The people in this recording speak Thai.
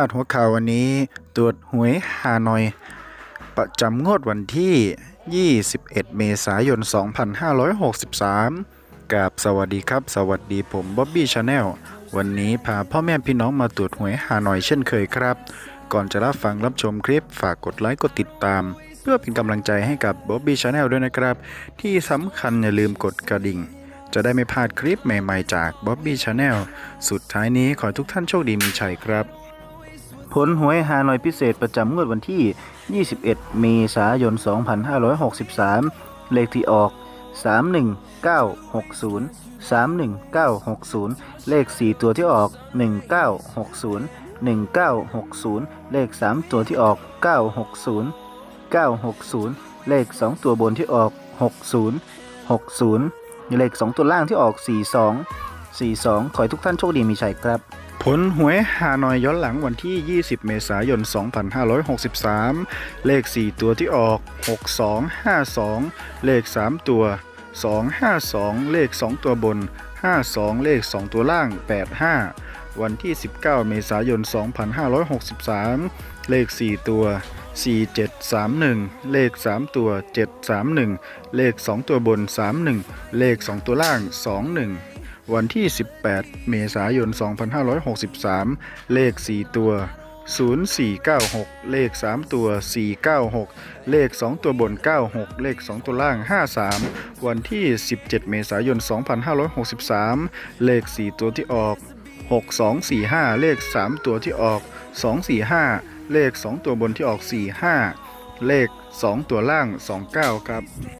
าดหัวข่าววันนี้ ตรวจหวยฮานอย ประจำงวดวันที่ 21 เมษายน 2563กับสวัสดีครับ สวัสดีผมบ๊อบบี้ชาแนลวันนี้พาพ่อแม่พี่น้องมาตรวจหวยฮานอยเช่นเคยครับ ก่อนจะรับฟังรับชมคลิปฝากกดไลค์กดติดตาม เพื่อเป็นกำลังใจให้กับบ๊อบบี้ชาแนลด้วยนะครับ ที่สำคัญอย่าลืมกดกระดิ่งจะได้ไม่พลาดคลิปใหม่ ๆ จากบ๊อบบี้ชาแนลสุดท้ายนี้ขอทุกท่านโชคดีมีชัยครับ ผลหวยฮานอยพิเศษประจำงวดวันที่ 21 เมษายน 2563 เลขที่ออก 31960 31960 เลข 4 ตัวที่ออก 1960 1960 เลข 3 ตัวที่ออก 960 960 เลข 2 ตัวบนที่ออก 60 60 เลข 2 ตัวล่างที่ออก 42 42 ขอให้ทุกท่านโชคดีมีชัยครับ ผลหวยฮานอยย้อนหลังวันที่ 20 เมษายน 2563 เลข 4 ตัวที่ออก 6252 เลข 3 ตัว 252 เลข 2 ตัวบน 52 เลข 2 ตัวล่าง 85 วันที่ 19 เมษายน 2563 เลข 4 ตัว 4731 เลข 3 ตัว 731 เลข 2 ตัวบน 31 เลข 2 ตัวล่าง 21 วันที่ 18 เมษายน 2563 เลข 4 ตัว 0496 เลข 3 ตัว 496 เลข 2 ตัวบน 96 เลข 2 ตัวล่าง 53 วันที่ 17 เมษายน 2563 เลข 4 ตัวที่ออก 6245 เลข 3 ตัวที่ออก 245 เลข 2 ตัวบนที่ออก 45 เลข 2 ตัวล่าง 29 ครับ